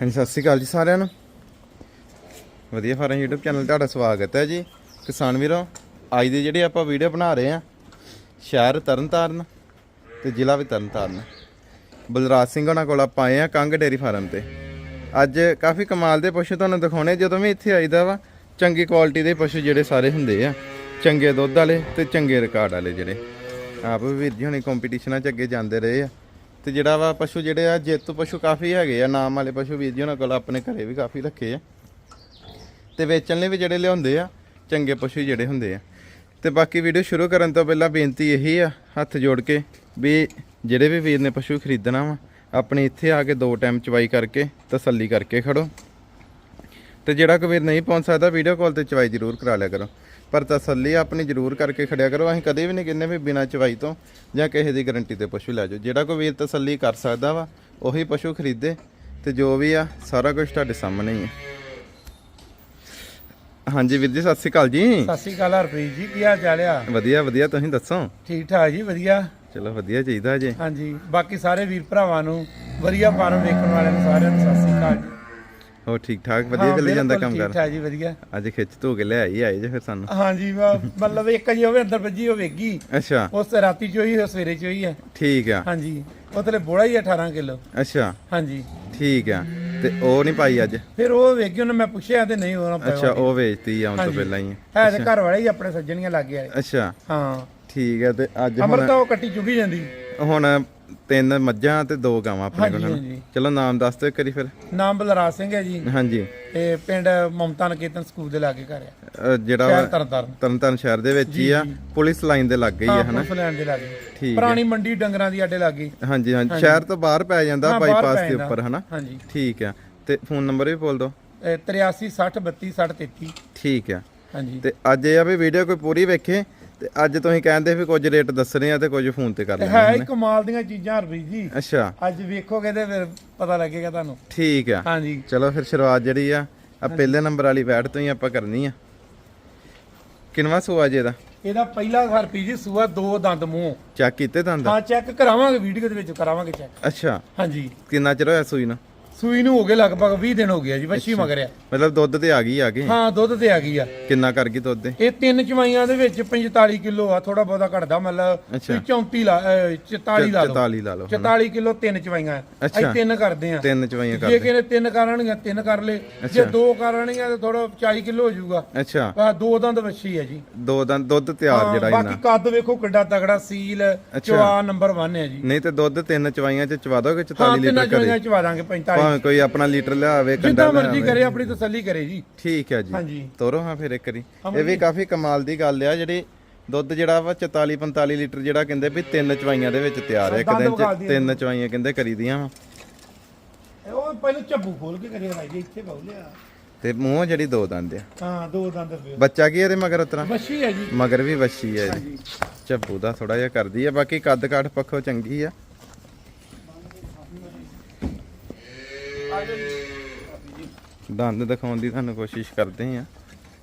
ਹਾਂਜੀ, ਸਤਿ ਸ਼੍ਰੀ ਅਕਾਲ ਜੀ ਸਾਰਿਆਂ ਨੂੰ। ਵਧੀਆ ਫਾਰਮ YouTube ਚੈਨਲ ਤੁਹਾਡਾ ਸਵਾਗਤ ਹੈ ਜੀ। ਕਿਸਾਨ ਵੀਰੋ, ਅੱਜ ਦੀ ਜਿਹੜੀ ਆਪਾਂ ਵੀਡੀਓ ਬਣਾ ਰਹੇ ਆ ਸ਼ਹਿਰ ਤਰਨਤਾਰਨ ਤੇ ਜ਼ਿਲ੍ਹਾ ਵੀ ਤਰਨਤਾਰਨ। ਬਲਰਾਜ ਸਿੰਘ ਹੋਣਾ ਕੋਲ ਆਪਾਂ ਆਏ ਆ ਕੰਗ ਡੇਰੀ ਫਾਰਮ ਤੇ। ਅੱਜ ਕਾਫੀ ਕਮਾਲ ਦੇ ਪਸ਼ੂ ਤੁਹਾਨੂੰ ਦਿਖਾਉਣੇ, ਜਦੋਂ ਵੀ ਇੱਥੇ ਆਈਦਾ ਵਾ, ਚੰਗੀ ਕੁਆਲਿਟੀ ਦੇ ਪਸ਼ੂ ਜਿਹੜੇ ਸਾਰੇ ਹੁੰਦੇ ਆ, ਚੰਗੇ ਦੁੱਧ ਵਾਲੇ ਤੇ ਚੰਗੇ ਰਿਕਾਰਡ ਵਾਲੇ ਜਿਹੜੇ। ਆਪ ਵੀ ਵੀਰ ਜੀ ਹੁਣੇ ਕੰਪੀਟੀਸ਼ਨਾਂ 'ਚ ਅੱਗੇ ਜਾਂਦੇ ਰਹੇ ਆ। ਤੇ ਜਿਹੜਾ ਵਾ ਪਸ਼ੂ ਜਿਹੜੇ ਆ, ਜੇਤੂ ਪਸ਼ੂ ਕਾਫੀ ਹੈਗੇ ਆ, ਨਾਮ ਵਾਲੇ ਪਸ਼ੂ ਵੀਰ ਜੀ ਉਹਨਾਂ ਕੋਲ ਆਪਣੇ ਘਰੇ ਵੀ ਕਾਫੀ ਰੱਖੇ ਆ। ਤੇ ਵੇਚਣ ਲਈ ਵੀ ਜਿਹੜੇ ਲਿਆਉਂਦੇ ਆ, ਚੰਗੇ ਪਸ਼ੂ ਜਿਹੜੇ ਹੁੰਦੇ ਆ। ਤੇ ਬਾਕੀ ਵੀਡੀਓ ਸ਼ੁਰੂ ਕਰਨ ਤੋਂ ਪਹਿਲਾਂ ਬੇਨਤੀ ਇਹੀ ਆ, ਹੱਥ ਜੋੜ ਕੇ ਵੀ ਜਿਹੜੇ ਵੀ ਵੀਰ ਨੇ ਪਸ਼ੂ ਖਰੀਦਣਾ ਵਾ, ਆਪਣੇ ਇੱਥੇ ਆ ਕੇ ਦੋ ਟਾਈਮ ਚਵਾਈ ਕਰਕੇ, ਤਸੱਲੀ ਕਰਕੇ ਖੜੋ। ਤੇ ਜਿਹੜਾ ਕੋਈ ਵੀਰ ਨਹੀਂ ਪਹੁੰਚ ਸਕਦਾ, ਵੀਡੀਓ ਕਾਲ ਤੇ ਚਵਾਈ ਜ਼ਰੂਰ ਕਰਾ ਲਿਆ ਕਰੋ। ਪਰ ਤਸੱਲੀ ਆਪਣੀ ਜ਼ਰੂਰ ਕਰਕੇ ਖੜਿਆ ਕਰੋ। ਅਸੀਂ ਕਦੇ ਵੀ ਨਹੀਂ ਕਹਿੰਦੇ ਵੀ ਬਿਨਾਂ ਚਵਾਈ ਤੋਂ ਜਾਂ ਕਿਸੇ ਦੀ ਗਾਰੰਟੀ ਤੇ ਪਸ਼ੂ ਲੈ ਜਾਓ। ਜਿਹੜਾ ਕੋਈ ਵੀਰ ਤਸੱਲੀ ਕਰ ਸਕਦਾ ਵਾ ਉਹੀ ਪਸ਼ੂ ਖਰੀਦੇ ਤੇ ਜੋ ਵੀ ਆ ਸਾਰਾ ਕੁਝ ਤੁਹਾਡੇ ਸਾਹਮਣੇ ਹੀ ਹੈ ਹਾਂਜੀ ਵੀਰ ਜੀ ਸਤਿ ਸ਼੍ਰੀ ਅਕਾਲ ਜੀ। ਸਤਿ ਸ਼੍ਰੀ ਅਕਾਲ ਹਰਪ੍ਰੀਤ ਜੀ ਕੀ ਹਾਲ ਚਾਲ ਆ? ਵਧੀਆ ਵਧੀਆ ਤੁਸੀਂ ਦੱਸੋ? ਠੀਕ ਠਾਕ ਜੀ ਵਧੀਆ। ਚਲੋ ਵਧੀਆ ਚਾਹੀਦਾ ਜੀ। ਹਾਂਜੀ ਬਾਕੀ ਸਾਰੇ ਵੀਰ ਭਰਾਵਾਂ ਨੂੰ ਵਧੀਆ ਫਾਰਮ ਵੇਖਣ ਵਾਲਿਆਂ ਨੂੰ ਸਾਰਿਆਂ ਨੂੰ ਸਤਿ ਸ਼੍ਰੀ ਅਕਾਲ ਜੀ। ਹੋ ਠੀਕ ਠਾਕ? ਵਧੀਆ ਚੱਲੀ ਜਾਂਦਾ ਕੰਮ ਠੀਕ ਕਰ ਠਾਕ ਜੀ ਵਧੀਆ। ਅੱਜ ਖਿੱਚ ਧੂ ਕੇ ਲੈ ਆਈ ਆਏ ਜੇ ਫਿਰ ਸਾਨੂੰ? ਹਾਂਜੀ ਮਤਲਬ ਇੱਕ ਜੀ ਹੋਵੇ ਅੰਦਰ ਵੱਜੀ ਹੋਵੇਗੀ ਅੱਛਾ। ਉਸ ਰਾਤੀ ਚ ਹੋਈ ਸਵੇਰੇ ਚ ਹੋਈ ਹੈ ਠੀਕ ਆ। ਹਾਂਜੀ ਉਹ ਥਲੇ ਬੋੜਾ ਹੀ 18 ਕਿਲੋ। ਅੱਛਾ। ਹਾਂਜੀ। ਠੀਕ ਆ। ਤੇ ਉਹ ਨਹੀਂ ਪਾਈ ਅੱਜ? ਫਿਰ ਉਹ ਵੇਖੀ ਉਹਨੇ ਮੈਂ ਪੁੱਛਿਆ ਤੇ ਨਹੀਂ ਉਹਨਾਂ ਅੱਛਾ ਉਹ ਵੇਚਤੀ ਆਉਣ ਤੋਂ। ਪਹਿਲਾਂ ਹੀ। ਹੈ ਤੇ ਘਰ ਵਾਲੇ ਹੀ ਆਪਣੇ ਸੱਜਣੀਆਂ ਲੱਗੇ ਆਏ ਅੱਛਾ। ਹਾਂ। ਠੀਕ ਆ ਤੇ ਅੱਜ ਹੁਣ ਅਮਰਤਾ ਉਹ ਕੱਟੀ ਚੁਗੀ ਜਾਂਦੀ। ਹੁਣ ਤਿੰਨ ਮੱਝਾਂ ਤੇ ਦੋ ਗਾਵਾਂ ਆਪਣੇ ਕੋਲ ਹਾਂਜੀ, ਹਨ। ਹਾਂਜੀ। ਚਲੋ ਨਾਮ ਦੱਸ ਦਿਓ ਇੱਕ ਵਾਰੀ ਫਿਰ। ਨਾਮ ਬਲਰਾਜ ਸਿੰਘ ਹੈ ਜੀ। ਹਾਂਜੀ। ਤੇ ਪਿੰਡ ਮਮਤਾ ਨਕੇਤਨ ਸਕੂਲ ਦੇ ਲਾਗੇ ਘਰ ਆ ਅ, ਜਿਹੜਾ ਸ਼ਹਿਰ ਵਾ ਤਰਨਤਾਰਨ। ਤਰਨਤਾਰਨ ਸ਼ਹਿਰ ਦੇ ਵਿੱਚ ਹੀ ਆ। ਪੁਲਿਸ ਲਾਈਨ ਦੇ ਲੱਗੇ ਹੀ ਆ ਹਾਂ ਹਨਾ? ਪੁਲਿਸ ਲੈਣ ਦੇ ਲਾਗੇ। ਠੀਕ ਪੁਰਾਣੀ ਮੰਡੀ ਡੰਗਰਾਂ ਦੀ ਅੱਡੇ ਲਾਗੇ। ਹਾਂਜੀ ਹਾਂਜੀ। ਸ਼ਹਿਰ ਤੋਂ ਬਾਹਰ ਪੈ ਜਾਂਦਾ ਹਾਂ, ਬਾਹਰ ਬਾਈਪਾਸ ਪੈ ਦੇ ਜਾਂਦਾ। ਉੱਪਰ ਹਨਾ? ਹਾਂਜੀ। ਠੀਕ ਆ। ਤੇ ਫੋਨ ਨੰਬਰ ਵੀ ਬੋਲ ਦਿਓ। 83 60 32 60 33 ਠੀਕ ਆ। ਹਾਂਜੀ। ਤੇ ਅੱਜ ਇਹ ਆ ਵੀ ਵੀਡੀਓ ਕੋਈ ਪੂਰੀ ਵੇਖੇ। ਤੇ ਅੱਜ ਤੁਸੀਂ ਕਹਿੰਦੇ ਵੀ ਕੁਝ ਰੇਟ ਦੱਸਣੇ ਆ ਤੇ ਕੁਝ ਫੋਨ ਤੇ ਕਰ ਲੈਣੇ ਹੈ ਹੀ ਕਮਾਲ ਦੀਆਂ ਚੀਜ਼ਾਂ ਹਰਬੀ ਜੀ। ਅੱਛਾ। ਅੱਜ ਵੇਖੋਗੇ ਤੇ ਫਿਰ ਪਤਾ ਲੱਗੇਗਾ ਤੁਹਾਨੂੰ। ਠੀਕ ਆ। ਹਾਂਜੀ। ਚਲੋ ਫਿਰ ਸ਼ੁਰੂਆਤ ਜਿਹੜੀ ਆ ਆ ਪਹਿਲੇ ਨੰਬਰ ਵਾਲੀ ਬੈਠ ਤੋਂ ਹੀ ਆਪਾਂ ਕਰਨੀ ਆ। ਕਿੰਨਵਾ ਸੂਆ ਜੇ ਦਾ ਇਹਦਾ ਪਹਿਲਾ ਹਰਪੀ ਜੀ ਸੂਆ ਦੋ ਦੰਦ ਮੂੰਹ। ਚੈੱਕ ਕੀਤੇ ਦੰਦ? ਹਾਂ ਚੈੱਕ ਕਰਾਵਾਂਗੇ ਵੀਡੀਓ ਦੇ ਵਿੱਚ ਕਰਾਵਾਂਗੇ ਚੈੱਕ। ਅੱਛਾ। ਹਾਂਜੀ। ਕਿੰਨਾ ਚਿਰ ਹੋਇਆ ਸੂਈ ਨੂੰ? ਸੂਈ ਨੂੰ ਹੋ ਗਏ ਲਗਭਗ 20 ਦਿਨ ਹੋ ਗਿਆ ਜੀ ਵੱਛੀ ਮਗਰਿਆ ਮਤਲਬ ਦੁੱਧ ਤੇ ਆ ਗਈ ਆ ਗਈ ਹਾਂ ਦੁੱਧ ਤੇ ਆ ਗਈ ਆ। ਕਿੰਨਾ ਕਰ ਗਈ ਦੁੱਧ ਦੇ ਇਹ ਤਿੰਨ ਚਵਾਈਆਂ ਦੇ ਵਿੱਚ 45 ਕਿਲੋ ਆ ਥੋੜਾ ਬਹੁਤਾ ਘਟਦਾ ਮਤਲਬ ਅੱਛਾ। ਵੀ 34 ਲਾ ਅਹ 44 ਲਾ ਲਓ। 44 ਲਾ ਲਓ 44 ਕਿਲੋ ਤਿੰਨ ਚਵਾਈਆਂ। ਅਸੀਂ ਤਿੰਨ ਕਰਦੇ ਆ। ਤਿੰਨ ਚਵਾਈਆਂ ਜੇ ਕਰ ਕਿਸੇ ਨੇ ਤਿੰਨ ਕਰਨਗੀਆਂ ਤਿੰਨ ਕਰ ਲੇ ਜੇ ਦੋ ਕਰਨਗੀਆਂ ਤਾਂ ਥੋੜਾ 40 ਕਿਲੋ ਹੋ ਜਾਊਗਾ। ਅੱਛਾ। ਆ ਦੋ ਦੰਦ ਵੱਛੀ ਹੈ ਜੀ। ਦੋ ਦੰਦ ਦੁੱਧ ਤਿਆਰ ਹਾਂ, ਜਿਹੜਾ ਬਾਕੀ ਇਹਨਾਂ ਕੱਦ ਵੇਖੋ ਕਿੱਡਾ ਤਗੜਾ ਸੀਲ ਚਵਾ ਨੰਬਰ 1 ਹੈ ਜੀ। ਨਹੀਂ ਤੇ ਦੁੱਧ ਤਿੰਨ ਚਵਾਈਆਂ ਚ ਚਵਾ ਦੋਗੇ ਹਾਂ 44 ਤਿੰਨਾਂ ਲੀਟਰ ਚਵਾਈਆਂ ਕਰੇ ਚਵਾ ਦਾਂਗੇ 45 ਭਾਵੇਂ ਕੋਈ ਆਪਣਾ ਲੀਟਰ ਲਿਆਵੇ ਕੰਡਾ ਜਿੱਦਾਂ ਮਰਜ਼ੀ ਕਰੇ ਆਪਣੀ ਤਸੱਲੀ ਕਰੇ ਜੀ। ਠੀਕ ਹੈ ਜੀ। ਹਾਂਜੀ। ਤੋਰੋ ਹਾਂ ਫਿਰ ਇੱਕ ਵਾਰੀ। ਇਹ ਵੀ ਕਾਫੀ ਕਮਾਲ ਦੀ ਗੱਲ ਆ ਜਿਹੜੀ ਦੁੱਧ ਜਿਹੜਾ ਵਾ 44 45 ਲੀਟਰ ਜਿਹੜਾ ਕਹਿੰਦੇ ਵੀ ਤਿੰਨ ਚਵਾਈਆਂ ਦੇ ਵਿੱਚ ਤਿਆਰ ਹੈ ਇੱਕ ਦੰਦ ਦਿਨ ਵਿਖਾ ਚ ਦਿਓ। ਤਿੰਨ ਚਵਾਈਆਂ ਕਹਿੰਦੇ ਕਰੀਦੀਆਂ ਵਾ। ਉਹ ਪਹਿਲਾਂ ਝੱਬੂ ਖੋਲ ਕੇ ਕਰੇ ਭਾਈ ਜੀ ਇੱਥੇ ਪਾਉ ਲਿਆ। ਤੇ ਮੂੰਹ ਜਿਹੜੀ ਦੋ ਦੰਦ ਆ। ਹਾਂ ਦੋ ਦੰਦ ਵੇ ਬੱਚਾ ਕੀ ਇਹਦੇ ਮਗਰ ਉਤਰਾ? ਵੱਛੀ ਹੈ ਜੀ। ਮਗਰ ਵੀ ਵੱਛੀ ਹੈ ਇਹਦੀ। ਝੱਬੂ ਦਾ ਥੋੜਾ ਜਿਹਾ ਕਰਦੀ ਆ ਬਾਕੀ ਕੱਦ ਕਾਠ ਪੱਖੋਂ ਚੰਗੀ ਆ। ਦੰਦ ਦਿਖਾਉਣ ਦੀ ਤੁਹਾਨੂੰ ਕੋਸ਼ਿਸ਼ ਕਰਦੇ ਆ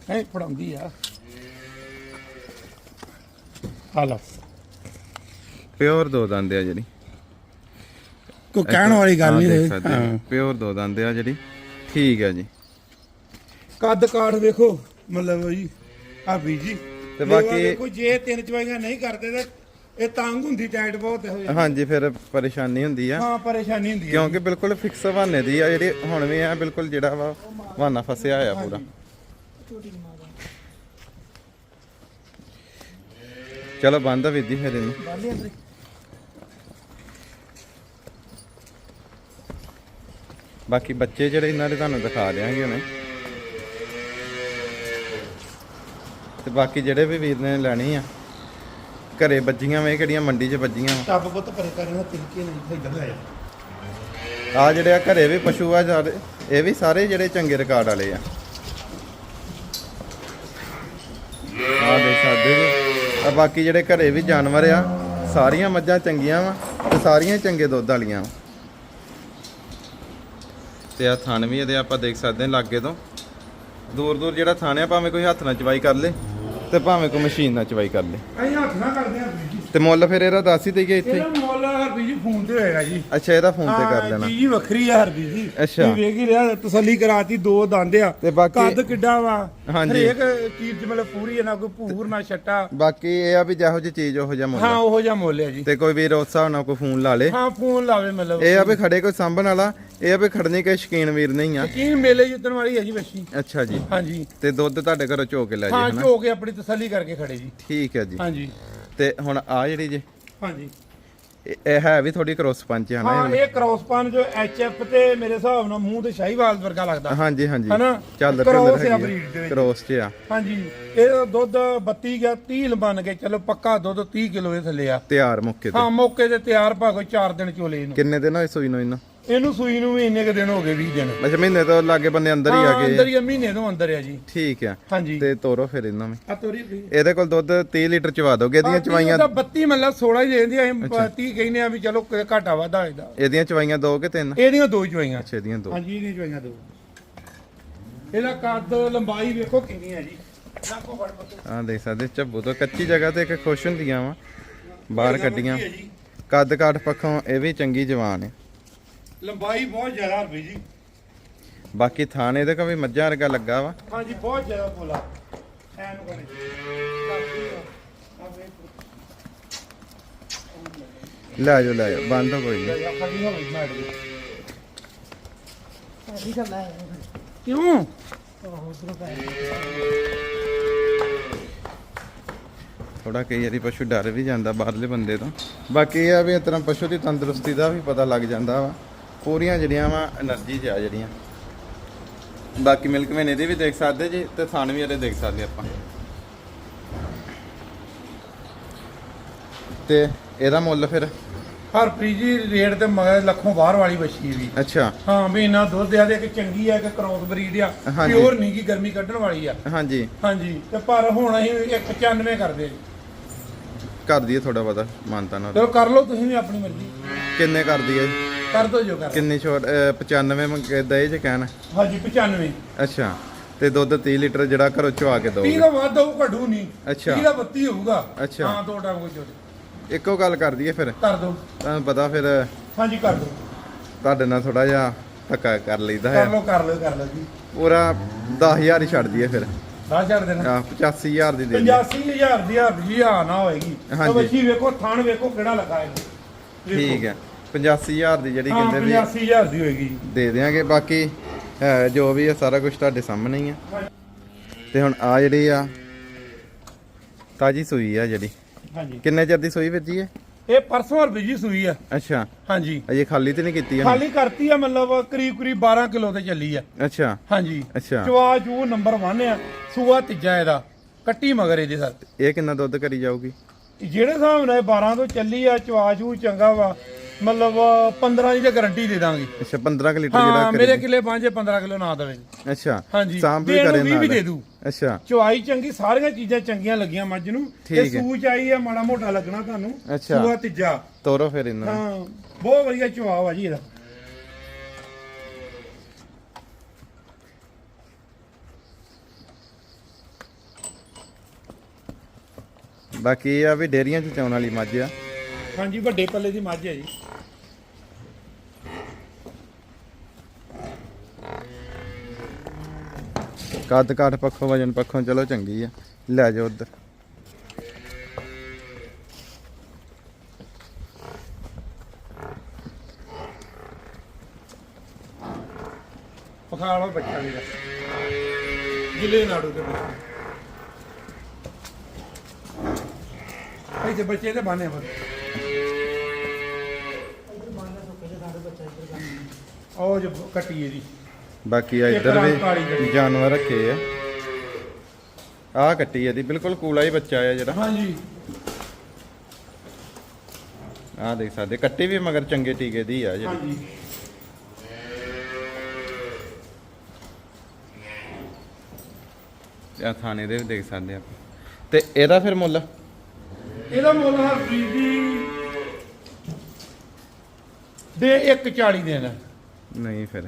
ਹੈ ਪੜਾਉਂਦੀ ਆ। ਹਾਲਾ ਪਿਓਰ ਦੋ ਦੰਦ ਆ ਜਿਹੜੀ। ਕੋਈ ਕਹਿਣ ਵਾਲੀ ਗੱਲ ਨਹੀਂ ਆ। ਪਿਓਰ ਦੋ ਦੰਦ ਆ ਜਿਹੜੀ। ਠੀਕ ਆ ਜੀ। ਕੱਦ ਕਾਠ ਵੇਖੋ ਮਤਲਬ ਜੀ। ਆ ਵੀ ਜੀ ਤੇ ਬਾਕੀ- ਦੇਖੋ ਜੇ ਤਿੰਨ ਚਵਾਈਆਂ ਨਹੀਂ ਕਰਦੇ ਤੇ ਇਹ ਤੰਗ ਹੁੰਦੀ ਟਾਈਟ ਬਹੁਤ ਹੋ ਜਾਂਦੀ ਹਾਂਜੀ ਫਿਰ ਪਰੇਸ਼ਾਨੀ ਹੁੰਦੀ ਆ। ਹਾਂ ਪਰੇਸ਼ਾਨੀ ਹੁੰਦੀ ਹੈ ਕਿਉਂਕਿ ਬਿਲਕੁਲ ਫਿਕਸ ਬਹਾਨੇ ਦੀ ਆ ਜਿਹੜੀ ਹੁਣ ਵੀ ਆ ਬਿਲਕੁਲ ਜਿਹੜਾ ਵਾ ਬਹਾਨਾ ਫਸਿਆ ਹੋਇਆ ਪੂਰਾ। ਚਲੋ ਬੰਦ ਆ ਜੀ ਫਿਰ ਇਹਨੂੰ। ਅੰਦਰ ਬਾਕੀ ਬੱਚੇ ਜਿਹੜੇ ਇਹਨਾਂ ਦੇ ਤੁਹਾਨੂੰ ਦਿਖਾ ਦਿਆਂਗੇ ਹੁਣੇ। ਤੇ ਬਾਕੀ ਜਿਹੜੇ ਵੀ ਵੀਰ ਨੇ ਲੈਣੀ ਆ ਘਰੇ ਬੱਜੀਆਂ ਵੇ ਕਿਹੜੀਆਂ ਮੰਡੀ 'ਚ ਬੱਜੀਆਂ ਟੱਬ ਪੁੱਤ ਪਰੇ ਕਰਨਾ ਤਿਲਕੇ ਨਹੀਂ ਇੱਧਰ ਲੈ ਜਾ ਆ ਜਿਹੜੇ ਆ ਘਰੇ ਵੀ ਪਸ਼ੂ ਆ ਸਾਰੇ ਇਹ ਵੀ ਸਾਰੇ ਜਿਹੜੇ ਚੰਗੇ ਰਿਕਾਰਡ ਵਾਲੇ ਆ। ਆ ਸਕਦੇ ਜੀ। ਆ ਬਾਕੀ ਜਿਹੜੇ ਘਰੇ ਵੀ ਜਾਨਵਰ ਆ ਸਾਰੀਆਂ ਮੱਝਾਂ ਚੰਗੀਆਂ ਵਾ ਤੇ ਸਾਰੀਆਂ ਚੰਗੇ ਦੁੱਧ ਵਾਲੀਆਂ ਵਾ। ਤੇ ਆ ਥਣ ਵੀ ਇਹਦੇ ਆਪਾਂ ਦੇਖ ਸਕਦੇ ਹਾਂ ਲਾਗੇ ਤੋਂ। ਦੂਰ ਦੂਰ ਜਿਹੜਾ ਥਣ ਆ ਭਾਵੇਂ ਕੋਈ ਹੱਥ ਨਾਲ ਚਵਾਈ ਕਰ ਲੇ। ਤੇ ਭਾਵੇਂ ਕੋਈ ਮਸ਼ੀਨ ਨਾਲ ਚਵਾਈ ਕਰ ਲੇ। ਅਸੀਂ ਹੱਥ ਨਾ ਕਰਦੇ ਆ ਵੀਰ ਜੀ ਤੇ ਮੁੱਲ ਫਿਰ ਇਹਦਾ ਦੱਸ ਹੀ ਦੇਈਏ ਇੱਥੇ। ਇਹਦਾ ਮੁੱਲ ਹਰਬੀ ਜੀ ਫੋਨ ਤੇ ਹੋਏਗਾ ਜੀ। ਅੱਛਾ ਇਹਦਾ ਫੋਨ ਤੇ ਕਰ ਹਾਂ, ਲੈਣਾ। ਹੀ ਵੱਖਰੀ ਆ ਹਰਬੀ ਜੀ। ਅੱਛਾ। ਤੁਸੀਂ ਵੇਖ ਹੀ ਰਿਹਾ ਤਸੱਲੀ ਕਰਾਤੀ ਦੋ ਦੰਦ ਆ। ਤੇ ਬਾਕੀ- ਕੱਦ ਕਿੱਡਾ ਵਾ? ਹਾਂਜੀ। ਹਰੇਕ ਚੀਜ਼ 'ਚ ਮਤਲਬ ਪੂਰੀ ਹੈ ਨਾ ਕੋਈ ਭੂਰ ਨਾ ਛੱਟਾ। ਬਾਕੀ ਇਹ ਆ ਵੀ ਜਿਹੋ ਜਿਹੀ ਚੀਜ਼ ਉਹੋ ਜਿਹਾ ਹਾਂ ਮੁੱਲ ਉਹੋ ਜਿਹਾ ਮੁੱਲ ਹੈ ਜੀ। ਤੇ ਕੋਈ ਵੀਰ ਉਸ ਹਿਸਾਬ ਨਾਲ ਕੋਈ ਫੋਨ ਲਾ ਲੇ। ਹਾਂ ਫੋਨ ਲਾਵੇ ਮਤਲਬ। ਇਹ ਆ ਵੀ ਖੜੇ ਕੋਈ ਸਾਂਭਣ ਵਾਲਾ ਇਹ ਆ ਵੀ ਖੜਨੇ ਕੋਈ ਸ਼ਕੀਨ ਵੀਰ ਨਹੀਂ ਆ। ਕੀ ਮੇਲੇ ਜਿੱਤਣ ਵਾਲੀ ਹੈ ਜੀ ਬੱਚੀ ਅੱਛਾ ਜੀ। ਹਾਂਜੀ। ਤੇ ਦੁੱਧ ਤੁਹਾਡੇ ਘਰੋਂ ਚੋ ਕੇ ਲੈ ਹਾਂ ਜੀ ਹਨਾ? ਝੋ ਕੇ ਆਪਣੀ ਤਸੱਲੀ ਕਰਕੇ ਖੜੇ ਜੀ। ਠੀਕ ਹੈ ਜੀ। ਹਾਂਜੀ। ਤੇ ਹੁਣ ਆ ਜਿਹੜੀ ਜੀ ਹਾਂਜੀ। ਇਹ- ਇਹ ਹੈ ਵੀ ਥੋੜੀ ਕ੍ਰੋਸ ਪੰਚ ਹੈ ਨਾ ਹਾਂ ਇਹ ਇਹ ਕ੍ਰਾਸ ਪਾਨ ਜੋ ਐਚਐਫ ਤੇ ਮੇਰੇ ਹਿਸਾਬ ਨਾਲ ਮੂੰਹ ਤੇ ਸ਼ਾਹੀਵਾਲ ਵਰਗਾ ਲੱਗਦਾ। ਹਾਂਜੀ ਹਾਂਜੀ। ਹਨਾ? ਚੱਲ Cross ਆ breed ਦੇ ਵਿੱਚ। ਕ੍ਰੋਸ ਚ ਆ। ਹਾਂਜੀ। ਇਹ ਦੁੱਧ 32 ਗਿਆ 30 ਬਣ ਕੇ ਚਲੋ ਪੱਕਾ ਦੁੱਧ 30 ਕਿਲੋ ਇਹ ਥੱਲੇ ਆ। ਤਿਆਰ ਮੁੱਕੇ ਤੇ। ਹਾਂ ਮੌਕੇ ਤੇ ਤਿਆਰ ਭਾ ਕੋਈ 4 ਦਿਨ ਚੋਲੇ ਇਹਨੂੰ। ਕਿੰਨੇ ਦਿਨ ਹੋਏ ਸੂਈ ਨੂੰ ਇਹਨੂੰ? ਇਹਨੂੰ ਸੂਈ ਨੂੰ ਵੀ ਇੰਨੇ ਕੁ ਦਿਨ ਹੋ ਗਏ 20 ਦਿਨ। ਅੱਛਾ ਮਹੀਨੇ ਤੋਂ ਲਾਗੇ ਬੰਦੇ ਅੰਦਰ ਹੀ ਹਾਂ ਆ ਅੰਦਰ ਗਏ ਹੀ ਆ, ਮਹੀਨੇ ਤੋਂ ਅੰਦਰ ਆ ਜੀ। ਠੀਕ ਆ। ਹਾਂਜੀ। ਤੇ ਤੋਰੋ ਫਿਰ ਇਹਨਾਂ ਨੂੰ। ਆ ਤੋਰੀ ਵੀ ਇਹਦੇ ਕੋਲ ਦੁੱਧ 30 ਲੀਟਰ ਚਵਾ ਦੋਗੇ ਇਹਦੀਆਂ ਚਵਾਈਆਂ 32 ਮਤਲਬ 16 ਹੀ ਦੇ ਦਿੰਦੀ ਆ ਅਸੀਂ 30 ਕਹਿੰਦੇ ਆ ਵੀ ਚਲੋ ਕ- ਘਾਟਾ ਵਾਧਾ ਇਹਦਾ। ਇਹਦੀਆਂ ਚਵਾਈਆਂ ਦੋ ਕਿ ਤਿੰਨ? ਇਹਦੀਆਂ ਦੋ ਹੀ ਚਵਾਈਆਂ। ਅੱਛਾ ਇਹਦੀਆਂ ਦੋ। ਹਾਂਜੀ ਇਹਦੀਆਂ ਚਵਾਈਆਂ ਦੋ। ਇਹਦਾ ਕੱਦ ਲੰਬਾਈ ਵੇਖੋ ਕਿੰਨੀ ਹੈ ਜੀ। ਲਾਕੋ ਫੜ ਪੱਤੋ ਆ ਦੇਖ ਸਕਦੇ ਝੱਬੂ ਤੋਂ ਕੱਚੀ ਜਗ੍ਹਾ ਤੇ ਇੱਕ ਖੁਸ਼ ਹੁੰਦੀਆਂ ਵਾ। ਬਾਹਰ ਕੱਢੀਆਂ। ਹੈ ਕੱਦ ਕਾਠ ਪੱਖੋਂ ਇਹ ਵੀ ਚੰਗੀ ਜਵਾਨ ਹੈ ਲੰਬਾਈ ਬਹੁਤ ਜ਼ਿਆਦਾ ਰੁਪਈ ਜੀ। ਬਾਕੀ ਥਾਣੇ ਇਹਦੇ ਕੋ ਵੀ ਮੱਝਾਂ ਵਰਗਾ ਲੱਗਾ ਵਾ? ਹਾਂਜੀ ਬਹੁਤ ਜ਼ਿਆਦਾ ਬੋਲਾ। ਐਨ ਕਰੇ ਲੈ ਜਾਓ ਲੈ ਜਾਓ। ਬੰਦ ਹੋ ਕੋਈ ਨਹੀਂ ਕਿਉਂ? ਥੋੜਾ ਕਈ ਵਾਰੀ ਪਸ਼ੂ ਡਰ ਵੀ ਜਾਂਦਾ ਬਾਹਰਲੇ ਬੰਦੇ ਤੋਂ। ਬਾਕੀ ਇਹ ਆ ਵੀ ਇਸ ਤਰ੍ਹਾਂ ਪਸ਼ੂ ਦੀ ਤੰਦਰੁਸਤੀ ਦਾ ਵੀ ਪਤਾ ਲੱਗ ਜਾਂਦਾ ਵਾ। ਪੂਰੀਆਂ ਜਿਹੜੀਆਂ ਵਾ એનર્ਜੀ 'ਚ ਜਿਹੜੀਆਂ। ਬਾਕੀ ਮਿਲਕ ਮੈਨ ਇਹਦੇ ਵੀ ਦੇਖ ਸਕਦੇ ਜੀ ਤੇ ਸਾਨਵੀ ਵਾਲੇ ਦੇਖ ਸਕਦੇ ਆਪਾਂ। ਤੇ ਇਹਦਾ ਮੁੱਲ ਫਿਰ? ਹਰਪ੍ਰੀਤ ਜੀ ਰੇਟ ਤੇ ਮਗਰ ਲੱਖੋਂ ਬਾਹਰ ਵਾਲੀ ਬੱਚੀ ਵੀ। ਅੱਛਾ। ਹਾਂ ਵੀ ਇਹਨਾਂ ਦੁੱਧ ਆ ਦੇ ਕਿ ਚੰਗੀ ਆ ਕਿ ਕ੍ਰੋਸ ਬਰੀਡ ਆ ਪਿਓਰ ਨਹੀਂ ਕੀ ਗਰਮੀ ਕੱਢਣ ਵਾਲੀ ਆ। ਹਾਂਜੀ। ਹਾਂਜੀ ਤੇ ਪਰ ਹੁਣ ਅਸੀਂ 195 ਕਰਦੇ ਜੀ। ਕਰ ਦਈਏ ਥੋੜਾ ਬਹੁਤਾ ਮਾਨਤਾ ਨਾਲ। ਚਲੋ ਕਰ ਲਓ ਤੁਸੀਂ ਵੀ ਆਪਣੀ ਮਰਜ਼ੀ। ਕਿੰਨੇ ਕਰ ਦਈਏ? ਕਰ ਦੋ ਜੋ ਕਰ। ਕਿੰਨੀ ਛੋਟ ਅਹ 95 ਮੰਗੇ ਦਏ ਜੇ ਕਹਿਣ। ਹਾਂਜੀ 95 ਅੱਛਾ ਤੇ ਦੁੱਧ 30 ਲੀਟਰ ਜਿਹੜਾ ਘਰੋਂ ਚਵਾ ਕੇ 30 ਦੋਗੇ ਦਾ ਵੱਧ ਹੋਊ ਘਟੂ ਨਹੀਂ। ਅੱਛਾ। 30 ਦਾ 32 ਹੋਊਗਾ। ਅੱਛਾ। ਹਾਂ ਦੋ ਟਾਈਮ ਕੋਈ ਇੱਕੋ ਗੱਲ ਕਰ ਦਈਏ ਫਿਰ। ਕਰ ਦੋ। ਤੁਹਾਨੂੰ ਪਤਾ ਫਿਰ ਹਾਂਜੀ ਕਰ ਦੋ। ਤੁਹਾਡੇ ਨਾਲ ਥੋੜਾ ਜਿਹਾ ਧੱਕਾ ਕਰ ਲਈਦਾ ਕਰ ਹੈ ਲਓ ਕਰ ਲਓ ਕਰ ਲਓ ਜੀ। ਪੂਰਾ 10000 ਹੀ ਛੱਡ ਦਈਏ ਫਿਰ। ਰਾਹ ਛੱਡ ਦੇਣਾ। ਆ 85000 ਦੀ ਦੇ ਦਈਏ। 85000 ਦੀ ਹੱਦ ਜੀ ਆ ਨਾ ਹੋਏਗੀ। ਹਾਂਜੀ। ਤਾਂ ਬੱਚੀ ਵੇਖੋ ਥਾਣ ਵੇਖੋ ਕਿਹੜਾ ਲੱਗਾ ਹੈ ਠੀਕ ਹੈ। 85000 ਦੀ ਜਿਹੜੀ ਕਹਿੰਦੇ ਵੀ 85000 ਦੀ ਹੋਏਗੀ ਜੀ। ਦੇ ਦਿਆਂਗੇ ਬਾਕੀ ਜੋ ਵੀ ਹੈ ਸਾਰਾ ਕੁਝ ਤੁਹਾਡੇ ਸਾਹਮਣੇ ਹੀ ਆ। ਤੇ ਹੁਣ ਆ ਜਿਹੜੀ ਆ ਤਾਜੀ ਸੂਈ ਆ ਜਿਹੜੀ। ਹਾਂਜੀ। ਕਿੰਨੇ ਚਿਰ ਦੀ ਸੂਈ ਵੱਜੀ ਹੈ ਇਹ? ਪਰਸੋਂ ਹਰ ਬੀਜੀ ਸੂਈ ਆ। ਅੱਛਾ। ਹਾਂਜੀ। ਅਜੇ ਖਾਲੀ ਤੇ ਨਹੀਂ ਕੀਤੀ ਆ ਖਾਲੀ ਕਰਤੀ ਆ ਮਤਲਬ ਕਰੀਬ ਕਰੀਬ 12 ਕਿਲੋ ਤੇ ਚੱਲੀ ਆ। ਅੱਛਾ। ਹਾਂਜੀ। ਅੱਛਾ। ਚਵਾ ਚੂ ਨੰਬਰ 1 ਆ ਸੂਆ ਤੀਜਾ ਇਹਦਾ ਕੱਟੀ ਮਗਰ ਇਹਦੇ ਸਰ। ਇਹ ਕਿੰਨਾ ਦੁੱਧ ਕਰੀ ਜਾਊਗੀ? ਜਿਹੜੇ ਹਿਸਾਬ ਨਾਲ ਇਹ 12 ਤੋਂ ਚੱਲੀ ਆ ਚਵਾ ਚੂ ਚੰਗਾ ਵਾ ਮਤਲਬ 15 ਦੀ ਤਾਂ ਗਾਰੰਟੀ ਦੇ ਦਾਂਗੇ। ਅੱਛਾ 15 ਕੁ ਲੀਟਰ ਹਾਂ ਮੇਰੇ ਕਿਲੇ 5 15 ਕਿਲੋ ਨਾ ਦੇਵੇ। ਅੱਛਾ ਹਾਂਜੀ ਸਾਂਭ ਵੀ ਦੇਣ ਨੂੰ ਕਰੇ ਵੀਹ ਵੀ ਨਾਲ। ਦੇ ਦੂ। ਅੱਛਾ। ਚਵਾਈ ਚੰਗੀ ਸਾਰੀਆਂ ਚੀਜ਼ਾਂ ਚੰਗੀਆਂ ਲੱਗੀਆਂ ਮੱਝ ਨੂੰ। ਠੀਕ ਹੈ। ਸੂਚ ਆਈ ਆ ਮਾੜਾ ਮੋਟਾ ਲੱਗਣਾ ਤੁਹਾਨੂੰ। ਅੱਛਾ। ਸੂਆ ਤੀਜਾ। ਤੋਰੋ ਫਿਰ ਇਹਨਾਂ। ਨੂੰ ਹਾਂ ਬਹੁਤ ਵਧੀਆ ਚਵਾਵ ਆ ਜੀ ਇਹਦਾ। ਬਾਕੀ ਇਹ ਆ ਵੀ ਡੇਰੀਆਂ ਚ ਚਾਉਣ ਵਾਲੀ ਮੱਝ ਆ। ਹਾਂਜੀ ਵੱਡੇ ਪੱਲੇ ਦੀ ਮੱਝ ਹੈ ਜੀ। ਕੱਦ ਕਾਠ ਪੱਖੋਂ ਵਜਨ ਪੱਖੋਂ, ਚਲੋ ਚੰਗੀ ਆ। ਲੈ ਜਾਓ ਉਧਰ। ਪਖਾ ਬੱਚਾ ਵੀਰਾ ਜ਼ਿਲ੍ਹੇ ਨਾੜੂ ਦੇ ਬੱਚੇ। ਇਹ ਬੱਚੇ ਦੇ ਬਾਨੇ ਪਰ ਉਹ ਜੋ ਕੱਟੀ ਇਹਦੀ। ਬਾਕੀ ਆ ਇੱਧਰ ਵੀ। ਜਾਨਵਰ ਰੱਖੇ ਆ। ਆ ਕੱਟੀ ਇਹਦੀ ਬਿਲਕੁਲ ਕੂਲਾ ਹੀ ਬੱਚਾ ਆ ਜਿਹੜਾ। ਹਾਂਜੀ। ਆ ਦੇਖ ਸਕਦੇ ਕੱਟੀ ਵੀ ਮਗਰ ਚੰਗੇ ਟੀਕੇ ਦੀ ਆ ਜਿਹੜੀ। ਹਾਂਜੀ। ਆ ਥਾਣੇ ਦੇ ਵੀ ਦੇਖ ਸਕਦੇ ਆਪਾਂ ਤੇ ਇਹਦਾ ਫਿਰ ਮੁੱਲ? ਇਹਦਾ ਮੁੱਲ ਹਰਪ੍ਰੀਤ ਦੀ ਦੇ 140 ਦੇਣਾ। ਨਹੀਂ ਫਿਰ।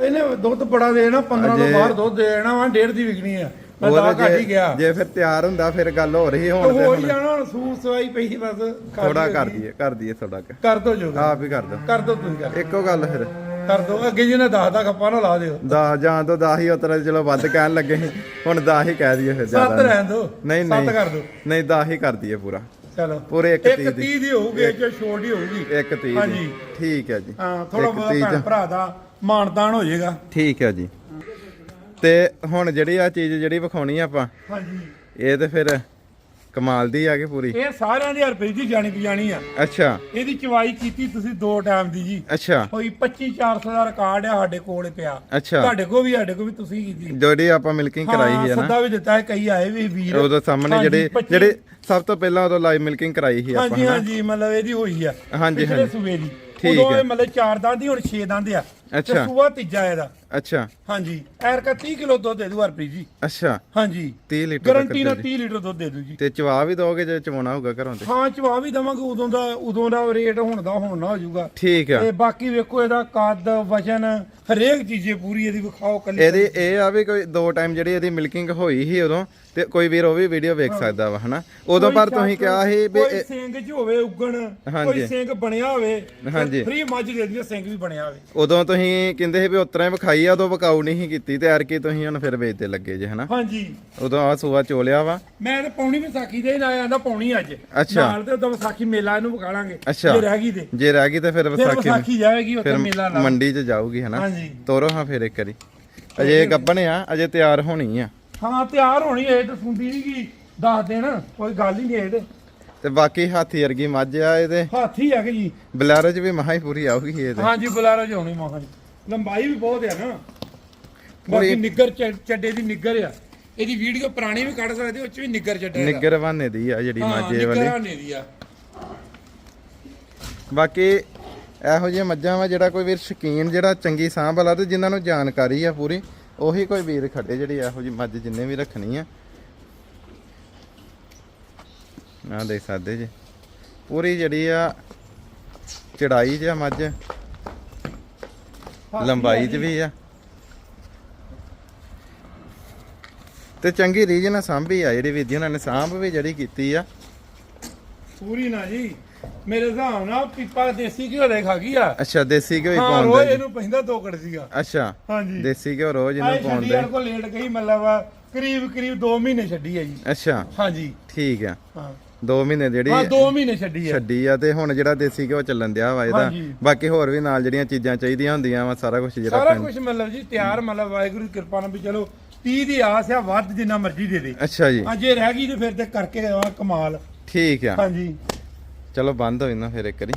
ਇਹਨੇ ਦੁੱਧ ਬੜਾ ਦੇਣਾ 15 ਤੋਂ ਬਾਹਰ ਦੁੱਧ ਦੇਣਾ ਵਾ ਡੇਢ ਦੀ ਵਿਕਣੀ ਆ। ਮੈਂ ਤਾਂ ਘੱਟ ਹੀ ਜੇ- ਗਿਆ ਜੇ ਫਿਰ ਤਿਆਰ ਹੁੰਦਾ ਫਿਰ ਗੱਲ ਹੋ ਰਹੀ ਹੁਣ ਤੇ ਹੋ ਜਾਣਾ ਹੁਣ ਸੂਰ ਸਵਾਈ ਪਈ ਬਸ ਥੋੜਾ ਕਰ ਜੀ। ਦਈਏ ਕਰ ਦਈਏ ਥੋੜਾ। ਕਰ ਦੋ ਜੋ ਆਪ ਹੀ ਕਰ ਦੋ। ਕਰ ਦੋ ਤੁਸੀਂ ਕਰ। ਇੱਕੋ ਗੱਲ ਫਿਰ। ਕਰ ਦੋ। ਅੱਗੇ ਜਿਹਨੇ ਦਸ ਦਾ ਖੱਪਾ ਨਾ ਲਾ ਦਿਓ। ਦਾ ਜਾਂ ਤੋਂ 10 ਹੀ ਉਤਰਾ ਚਲੋ ਵੱਧ ਕਹਿਣ ਲੱਗੇ ਹੁਣ 10 ਹੀ ਕਹਿ ਦਈਏ ਫਿਰ ਜ਼ਿਆਦਾ ਰਹਿਣ ਦੋ। ਨਹੀਂ ਨਹੀਂ। ਕਰ ਦੋ। ਨਹੀਂ 10 ਹੀ ਕਰ ਦਈਏ ਪੂਰਾ। ਚਲੋ। ਪੂਰੇ ਇੱਕ ਇੱਕ ਤੀਹ ਦੀ। 30 ਦੀ ਹੋਊਗੀ ਚ ਛੋਟ ਹੋਊਗੀ। ਇੱਕ 30 ਹਾਂਜੀ। ਠੀਕ ਹੈ ਜੀ। ਹਾਂ ਥੋੜਾ ਬਹੁਤ। ਭਰਾ ਦਾ ਮਾਨਤਾਨ ਹੋ ਜਾਏਗਾ। ਠੀਕ ਹੈ ਜੀ। ਤੇ ਹੁਣ ਜਿਹੜੀ ਆ ਚੀਜ਼ ਜਿਹੜੀ ਵਿਖਾਉਣੀ ਆ ਆਪਾਂ ਹਾਂਜੀ। ਇਹ ਤੇ ਫਿਰ ਕਮਾਲ ਦੀ ਆ ਕੇ ਪੂਰੀ। ਇਹ ਸਾਰਿਆਂ ਦੀ ਹਰਪ੍ਰੀਤ ਦੀ ਜਾਣੀ ਪਛਾਣੀ ਆ। ਅੱਛਾ। ਇਹਦੀ ਚਵਾਈ ਕੀਤੀ ਤੁਸੀਂ ਦੋ ਟਾਈਮ ਦੀ ਜੀ। ਅੱਛਾ। ਹੋਈ 25 400 ਦਾ ਰਿਕਾਰਡ ਆ ਸਾਡੇ ਕੋਲ ਪਿਆ। ਅੱਛਾ। ਤੁਹਾਡੇ ਕੋਲ ਵੀ ਸਾਡੇ ਕੋਲ ਵੀ ਤੁਸੀਂ ਕੀਤੀ। ਜਿਹੜੀ ਆਪਾਂ ਮਿਲਕਿੰਗ ਕਰਾਈ ਹਾਂ, ਸੀ ਨਾ। ਸੱਦਾ ਵੀ ਦਿੱਤਾ ਹੈ ਕਈ ਆਏ ਵੀ ਵੀਰ। ਉਦੋਂ ਸਾਹਮਣੇ ਜਿਹੜੇ 25 ਜਿਹੜੇ ਸਭ ਤੋਂ ਪਹਿਲਾਂ ਉਦੋਂ ਲਾਈਵ ਮਿਲਕਿੰਗ ਕਰਾਈ ਸੀ ਆਪਾਂ ਹਾਂਜੀ? ਹਾਂਜੀ ਮਤਲਬ ਇਹਦੀ ਹੋਈ ਆ। ਹਾਂਜੀ, ਹਾਂਜੀ। ਦੀ। ਠੀਕ ਹੈ। ਮਤਲਬ ਚਾਰ ਦੰਦ ਦੀ ਹੁਣ 6 ਦੰਦ ਆ। ਅੱਛਾ। ਤੇ ਸੂਆ ਤੀਜਾ ਇਹਦਾ। ਅੱਛਾ। ਹਾਂਜੀ। ਐਰਕਾ 30 ਕਿਲੋ ਦੁੱਧ ਦੇ ਦੂ ਹਰਪ੍ਰੀਤ ਜੀ। ਅੱਛਾ। ਹਾਂਜੀ। 30 ਲੀਟਰ ਤੱਕ ਗਾਰੰਟੀ ਨਾਲ ਦੇ। 30 ਲੀਟਰ ਦੁੱਧ ਦੇ ਦੂ ਜੀ। ਤੇ ਚਵਾ ਵੀ ਦੋਗੇ ਜੇ ਚਵਾਉਣਾ ਹੋਊਗਾ ਘਰੋਂ ਤੇ? ਹਾਂ ਚਵਾ ਵੀ ਦਵਾਂਗੇ। ਉਦੋਂ ਦਾ ਉਦੋਂ ਦਾ ਰੇਟ ਹੁਣ ਦਾ ਹੁਣ ਨਾ ਹੋ ਜਾਊਗਾ। ਠੀਕ ਆ। ਤੇ ਬਾਕੀ ਵੇਖੋ ਇਹਦਾ ਕੱਦ ਵਜਨ ਹਰੇਕ ਚੀਜ਼ੇ ਪੂਰੀ ਇਹਦੀ ਵਿਖਾਓ ਕੱਲੀ ਇਹਦੀ ਇਹ ਆ ਵੀ ਕੋਈ ਦੋ ਟਾਈਮ ਜਿਹੜੀ ਇਹਦੀ ਮਿਲਕਿੰਗ ਹੋਈ ਸੀ ਉਦੋਂ ਤੇ ਕੋਈ ਵੀਰ ਉਹ ਵੀ ਵੀਡੀਓ ਵੇਖ ਸਕਦਾ ਵਾ ਹਨਾ? ਉਦੋਂ ਪਰ ਤੁਸੀਂ ਕਿਹਾ ਸੀ ਵੀ ਕੋਈ ਇਹ- ਸਿੰਘ ਚ ਹੋਵੇ ਉਗਣ ਹਾਂਜੀ। ਕੋਈ ਸਿੰਘ ਬਣਿਆ ਹੋਵੇ ਹਾਂਜੀ। ਫ੍ਰੀ ਮੱਝ ਦੇ ਦਿਓ ਸਿੰਘ ਵੀ ਬਣਿਆ ਹੋਵੇ। ਉਦੋਂ ਤੁਸੀਂ ਕਹਿੰਦੇ ਸੀ ਵੀ ਉਤਰਾ ਹੀ ਵਿਖਾਈ ਆ ਉਦੋਂ ਵਿਕਾਊ ਨਹੀਂ ਕੀਤੀ ਤੇ ਐਰਕੀ ਤੁਸੀਂ ਹੁਣ ਫਿਰ ਵੇਚਦੇ ਲੱਗੇ ਜੇ ਹਨਾ? ਹਾਂਜੀ। ਉਦੋਂ ਆ ਸੂਆ ਚੋਲਿਆ ਵਾ। ਮੈਂ ਤੇ ਪੌਣੀ ਵਿਸਾਖੀ ਦੇ ਨਾਲ ਆਂਦਾ ਪੌਣੀ ਅੱਜ। ਅੱਛਾ। ਨਾਲ ਤੇ ਉਦੋਂ ਵਿਸਾਖੀ ਮੇਲਾ ਇਹਨੂੰ ਵਿਖਾ ਲਾਂਗੇ ਅੱਛਾ। ਜੇ ਰਹਿ ਗਈ ਤੇ। ਜੇ ਰਹਿ ਗਈ ਤੇ ਫਿਰ ਵਿਸਾਖੀ ਵਿਸਾਖੀ ਜਾਏਗੀ ਉੱਥੇ ਮੇਲਾ ਲਾ ਮੰਡੀ 'ਚ ਜਾਊਗੀ ਹਨਾ? ਹਾਂਜੀ। ਤੋਰੋ ਹਾਂ ਫਿਰ ਇੱਕ ਵਾਰੀ। ਅਜੇ ਗੱਬਣ ਆ ਅਜੇ ਤਿਆਰ ਹੋਣੀ ਆ। ਹਾਂ ਤਿਆਰ ਹੋਣੀ ਇਹ ਤਾਂ ਸੁੰਦੀ ਨਹੀਂ ਕੀ ਦੱਸ ਦੇਣ ਕੋਈ ਗੱਲ ਹੀ ਨਹੀਂ ਇਹ ਤੇ ਬਾਕੀ ਹਾਥੀ ਵਰਗੀ ਮੱਝ ਆ ਇਹਦੇ। ਹਾਥੀ ਆ ਕਿ ਜੀ? ਬਲੈਰੋ 'ਚ ਵੀ ਮਹਾ ਹੀ ਪੂਰੀ ਆਊਗੀ ਇਹਦੇ। ਹਾਂਜੀ ਬੁਲਾਰਾ ਹੋਣੀ ਮਾਹਾਂ ਲੰਬਾਈ ਵੀ ਬਹੁਤ ਆ ਨਾ। ਬਾਕੀ ਨਿੱਗਰ ਚ- ਚੱਡੇ ਦੀ ਨਿੱਗਰ ਆ। ਇਹਦੀ ਵੀਡੀਓ ਪੁਰਾਣੀ ਵੀ ਕੱਢ ਸਕਦੇ ਉਹ ਚ ਵੀ ਨਿੱਗਰ ਚੱਡੇ ਨਿੱਗਰ ਬਹਾਨੇ ਦੀ ਆ ਜਿਹੜੀ ਹਾਂ ਮੱਝ ਇਹ ਵਾਲੀ। ਨਿੱਗਰ ਦੀ ਆ। ਬਾਕੀ ਇਹੋ ਜਿਹੀਆਂ ਮੱਝਾਂ ਵਾ ਜਿਹੜਾ ਕੋਈ ਵੀਰ ਸ਼ਕੀਨ ਜਿਹੜਾ ਚੰਗੀ ਸਾਂਭ ਵਾਲਾ ਤੇ ਜਿਨ੍ਹਾਂ ਨੂੰ ਜਾਣਕਾਰੀ ਆ ਪੂਰੀ ਉਹੀ ਕੋਈ ਵੀਰ ਖੜੇ ਜਿਹੜੀ ਇਹੋ ਜਿਹੀ ਮੱਝ ਜਿੰਨੇ ਵੀ ਰੱਖਣੀ ਆ। ਆ ਦੇਖ ਸਕਦੇ ਜੀ। ਪੂਰੀ ਜਿਹੜੀ ਆ ਚੜਾਈ ਜਿਹਾ ਮੱਝ ਲੰਬਾਈ 'ਚ ਵੀ ਆ। ਤੇ ਚੰਗੀ ਰੀਜ ਨਾਲ ਸਾਂਭੀ ਆ ਜਿਹੜੀ ਜੀ ਉਹਨਾਂ ਨੇ ਸਾਂਭ ਵੀ ਜਿਹੜੀ ਕੀਤੀ ਆ। ਪੂਰੀ ਨਾ ਜੀ। ਮੇਰੇ ਹਿਸਾਬ ਨਾਲ ਪੀਪਾ ਦੇਸੀ ਘਿਓ ਦੇ ਖਾ ਗਈ ਆ। ਅੱਛਾ ਦੇਸੀ ਘਿਓ ਹੀ ਹਾਂ ਪਾਉਂਦੇ ਇਹਨੂੰ ਪੈਂਦਾ ਦੋ ਕੜ ਸੀਗਾ। ਅੱਛਾ ਹਾਂਜੀ। ਦੇਸੀ ਘਿਓ ਰੋਜ਼ ਇਹਨੂੰ ਪਾਉਂਦੇ। ਯਾਰ ਕੋ ਲੇਟ ਗਈ ਮਤਲਬ ਕਰੀਬ ਕਰੀਬ 2 ਮਹੀਨੇ ਛੱਡੀ ਆ ਜੀ। ਅੱਛਾ। ਹਾਂਜੀ। ਠੀਕ ਆ। ਹਾਂ। 2 ਮਹੀਨੇ ਜਿਹੜੀ ਹਾਂ 2 ਮਹੀਨੇ ਛੱਡੀ ਆ। ਛੱਡੀ ਆ ਤੇ ਹੁਣ ਜਿਹੜਾ ਦੇਸੀ ਘਿਓ ਚੱਲਣ ਦਿਆ ਵਾ ਇਹਦਾ। ਹਾਂਜੀ। ਬਾਕੀ ਹੋਰ ਵੀ ਨਾਲ ਜਿਹੜੀਆਂ ਚੀਜ਼ਾਂ ਚਾਹੀਦੀਆਂ ਹੁੰਦੀਆਂ ਵਾ ਸਾਰਾ ਕੁਝ ਜਿਹੜਾ ਸਾਰਾ ਕੁਝ ਮਤਲਬ ਜੀ ਤਿਆਰ ਮਤਲਬ ਵਾਹਿਗੁਰੂ ਦੀ ਕਿਰਪਾ ਨਾਲ ਵੀ ਚਲੋ 30 ਦੀ ਆਸ ਆ ਵੱਧ ਜਿੰਨਾ ਮਰਜ਼ੀ ਦੇ ਦੇ। ਅੱਛਾ ਜੀ। ਹਾਂ ਜੇ ਰਹਿ ਗਈ ਤੇ ਫਿਰ ਤੇ ਕਰਕੇ ਆ ਕਮਾਲ। ਠੀਕ ਆ। ਹਾਂਜੀ। ਚਲੋ ਬੰਦ ਹੋ ਇਹਨਾਂ ਫਿਰ ਇੱਕ ਵਾਰੀ।